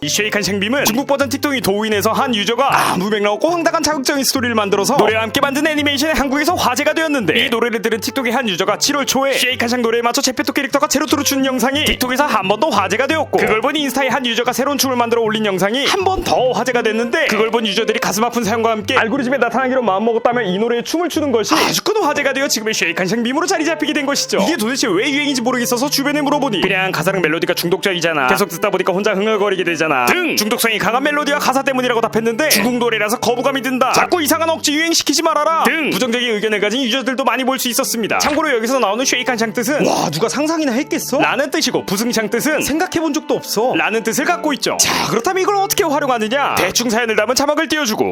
이 쉐이칸 생빔은 중국 버전 틱톡이 도인해서 한 유저가 아무 맥락 없고 황당한 자극적인 스토리를 만들어서 노래와 함께 만든 애니메이션이 한국에서 화제가 되었는데 이 노래를 들은 틱톡의 한 유저가 7월 초에 쉐이칸샹 노래에 맞춰 제페토 캐릭터가 제로투를 추는 영상이 틱톡에서 한 번 더 화제가 되었고 그걸 본 인스타에 한 유저가 새로운 춤을 만들어 올린 영상이 한 번 더 화제가 됐는데 그걸 본 유저들이 가슴 아픈 사연과 함께 알고리즘에 나타나기로 마음먹었다며 이 노래에 춤을 추는 것이 아주 큰 화제가 되어 지금의 쉐이칸샹 밈으로 자리 잡히게 된 것이죠. 이게 도대체 왜 유행인지 모르겠어서 주변에 물어보니 그냥 가사랑 멜로디가 중독적이잖아. 계속 듣다 보니까 혼자 흥얼거리게 되 잖아 등! 중독성이 강한 멜로디와 가사 때문이라고 답했는데 중국 노래라서 거부감이 든다. 자꾸 이상한 억지 유행시키지 말아라. 등! 부정적인 의견을 가진 유저들도 많이 볼 수 있었습니다. 참고로 여기서 나오는 쉐이칸샹 뜻은 와 누가 상상이나 했겠어? 라는 뜻이고 부승샹 뜻은 생각해본 적도 없어. 라는 뜻을 갖고 있죠. 자 그렇다면 이걸 어떻게 활용하느냐? 대충 사연을 담은 자막을 띄워주고